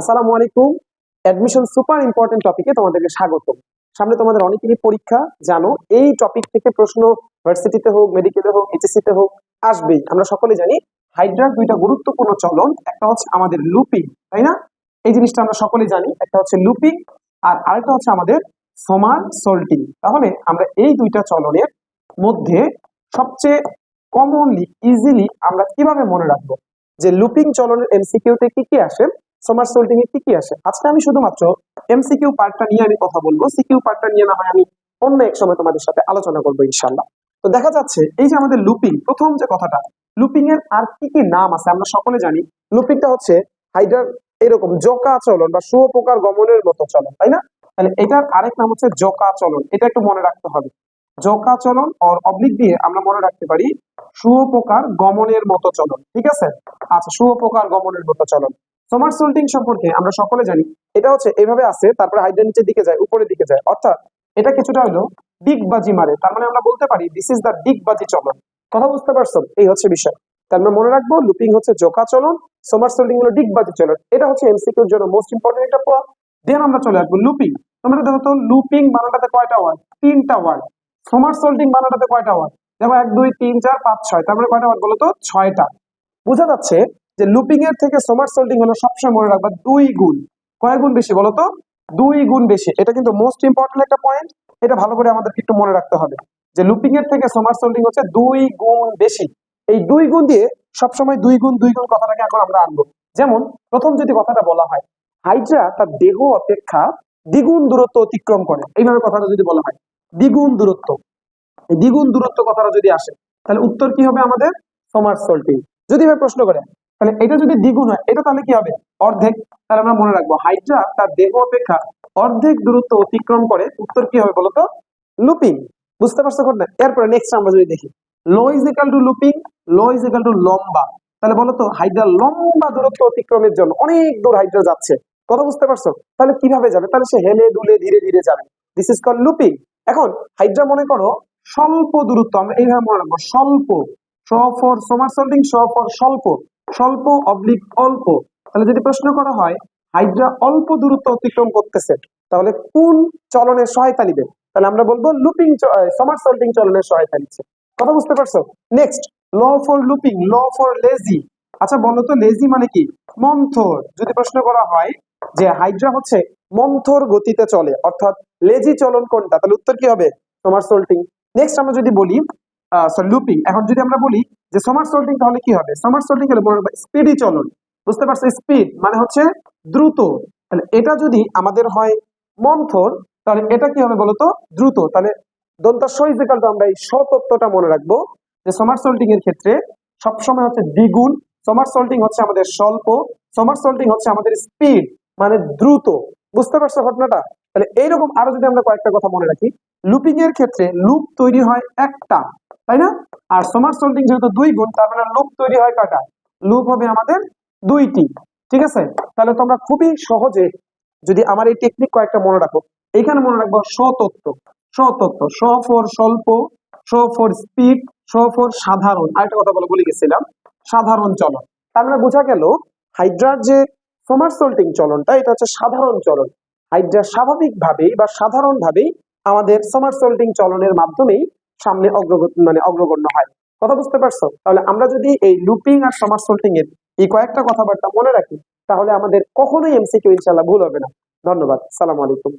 আসসালামু আলাইকুম। Admission super important টপিকে তোমাদেরকে স্বাগত সামনে তোমাদের অনেকেরই পরীক্ষা, জানো, এই টপিক থেকে প্রশ্ন ভার্সিটিতে হোক মেডিকেলে হোক এইচএসসিতে হোক, আসবেই। আমরা সকলে জানি হাইড্রার দুইটা গুরুত্বপূর্ণ চলন, একটা হচ্ছে আমাদের লুপিং তাই না? এই জিনিসটা আমরা সকলে জানি, একটা হচ্ছে লুপিং আর আরেকটা হচ্ছে আমাদের সমান সোল্টিং তাহলে আমরা এই দুইটা চলনের মধ্যে সবচেয়ে কমনলি ইজিলি আমরা কীভাবে মনে রাখব? যে লুপিং চলনের এমসিকিউতে কি কি আসে? সমার সোল্টিং এ কি কি আসে। আজকে আমি শুধুমাত্র এমসিকিউ পার্টটা নিয়ে আমি কথা বলব। সিকিউ পার্টটা নিয়ে না হয় আমি অন্য এক সময় তোমাদের সাথে আলোচনা করব ইনশাল্লাহ তো দেখা যাচ্ছে এই যে আমাদের লুপিং, প্রথম যে কথাটা লুপিং এর আর কি কি নাম আছে আমরা সকলে জানি। লুপিংটা হচ্ছে হাইডার এরকম জোকা চলন বা শুয়োপোকার গমনের মতো চলন, তাই না? তাহলে এটার আরেক নাম হচ্ছে জোকা চলন এটা একটু মনে রাখতে হবে। জোকা চলন অর অবলিক দিয়ে আমরা মনে রাখতে পারি শুয়োপোকার গমনের মতো চলন, ঠিক আছে? আচ্ছা শুয়োপোকার গমনের মতো চলন। সমার সোল্টিং সম্পর্কে আমরা সকলে জানি, এটা হচ্ছে এইভাবে আছে, তারপরে হাইড্রা নিচের দিকে যায়, উপরের দিকে যায়। অর্থাৎ এটা কিছুটা হলো ডিগবাজি মারে। তার মানে আমরা বলতে পারি দিস ইজ দ্য ডিগবাজি চলন। কথা বুঝতে পারছ? এই হচ্ছে বিষয়। তার মানে মনে রাখব লুপিং হচ্ছে জোকা চলন সোমার সোল্টিং হলো ডিগবাজি চলন। এটা হচ্ছে এমসিকিউর জন্য মোস্ট ইম্পর্টেন্ট একটা পথ দেন আমরা চলে আসব লুপিং তোমরা দেখো তো লুপিং বানাটাতে কয়টা ওয়ার্ড তিনটা ওয়ার্ড সোমার সোল্টিং বানাটাতে কয়টা ওয়ার্ড দেখো এক, দুই, তিন, চার, পাঁচ, ছয়। তার মানে কয়টা ওয়ার্ড বলো তো ছয়টা। বোঝা যাচ্ছে যে লুপিং এর থেকে সোমার সোল্টিং হলো সবসময় মনে রাখবা দুই গুণ। কয় গুণ বেশি বলো তো দুই গুণ বেশি। এটা কিন্তু মোস্ট ইম্পর্টেন্ট একটা পয়েন্ট এটা ভালো করে আমাদেরকে একটু মনে রাখতে হবে। যে লুপিং এর থেকে সোমার সোল্টিং হচ্ছে দুই গুণ বেশি। এই দুই গুণ দিয়ে সবসময় দুই গুণ দুই গুণ কথাটাকে এখন আমরা আনব। যেমন, প্রথম যদি কথাটা বলা হয়, হাইড্রা তার দেহ অপেক্ষা দ্বিগুণ দূরত্ব অতিক্রম করে। এইভাবে কথাটা যদি বলা হয়, দ্বিগুণ দূরত্ব। দ্বিগুণ দূরত্ব কথাটা যদি আসে, তাহলে উত্তর কি হবে আমাদের? সোমার সোল্টিং যদি এবার প্রশ্ন করে তাহলে এটা যদি দ্বিগুণ হয়, এটা তাহলে কি হবে? অর্ধেক। তাহলে আমরা মনে রাখব, হাইড্রা তার দেহ অপেক্ষা অর্ধেক দূরত্ব অতিক্রম করে, উত্তর কি হবে বলতো? লুপিং। বুঝতে পারছ না এরপরে নেক্সট আমরা যদি দেখি, L is equal to looping L is equal to লম্বা। তাহলে বলতো হাইড্রা লম্বা দূরত্ব অতিক্রমের জন্য, অনেক দূর হাইড্রা যাচ্ছে। কথা বুঝতে পারছ? তাহলে কীভাবে যাবে? তাহলে সে হেলে দুলে ধীরে ধীরে যাবে। দিস ইজ কল লুপিং এখন, হাইড্রা মনে করো স্বল্প দূরত্ব, আমরা এইভাবে মনে রাখব, স্বল্প। স ফর সোমার সোল্টিং, স ফর স্বল্প। স্বল্প অবলিক অল্প। তাহলে যদি প্রশ্ন করা হয়, হাইড্রা অল্প দূরত্ব অতিক্রম করতেছে, তাহলে কোন চলনের সহায়তা নিবে? তাহলে আমরা বলব লুপিং সমার সোল্টিং চলনের সহায়তা নিচ্ছে। কথা বুঝতে পারছ? Next L for looping L for lazy আচ্ছা বলো তো লেজি মানে কি? মন্থর। যদি প্রশ্ন করা হয় যে হাইড্রা হচ্ছে মন্থর গতিতে চলে, অর্থাৎ লেজি চলন কোনটা? তাহলে উত্তর কি হবে? সমার সোল্টিং নেক্সট আমরা যদি বলি লুপিং এখন যদি আমরা বলি যে সমার সোল্টিং তাহলে কি হবে? সমার সল্টিং হলে স্পিডি চলন। বুঝতে পারছ স্পিড মানে হচ্ছে দ্রুত। তাহলে এটা যদি আমাদের হয় মন্থর, তাহলে এটা কি হবে বলতো? দ্রুত। তাহলে দন্তাশিকাল আমরা এই সতত্বটা মনে রাখব যে সমার সোল্টিং এর ক্ষেত্রে সবসময় হচ্ছে দ্বিগুণ। সমার সোল্টিং হচ্ছে আমাদের স্বল্প। সমার সোল্টিং হচ্ছে আমাদের স্পিড মানে দ্রুত। বুঝতে পারছ ঘটনাটা? তাহলে এইরকম আরও যদি আমরা কয়েকটা কথা মনে রাখি। লুপিং এর ক্ষেত্রে লুপ তৈরি হয় একটা। তাই না? আর সমার সোল্টিং যেহেতু দুই গুণ, তার মানে লুপ তৈরি হয় কয়টা লুপ হবে আমাদের দুইটি, ঠিক আছে? তাহলে তোমরা খুবই সহজে যদি আমার এই টেকনিক কয়েকটা মনে রাখো। এখানে মনে রাখব স্বতত্ত্ব স্বতত্ত্ব স ফর স্বল্প, স ফর স্পিড স ফর সাধারণ। আরেকটা কথা বলে বলে গেছিলাম। সাধারণ চলন। তার মানে বোঝা গেল, হাইড্রার যে সমার সোল্টিং চলনটা, এটা হচ্ছে সাধারণ চলন। হাইড্রা স্বাভাবিকভাবেই বা সাধারণভাবেই আমাদের সমার সোল্টিং চলনের মাধ্যমেই সামনে অগ্রগতি মানে অগ্রগণ্য হয়। কথা বুঝতে পারছ? তাহলে আমরা যদি এই লুপিং আর সমাজ সোল্টিং এর এই কয়েকটা কথাবার্তা মনে রাখি, তাহলে আমাদের কখনোই এমসিকিউ ইনশাল্লাহ ভুল হবে না। ধন্যবাদ। সালাম আলাইকুম।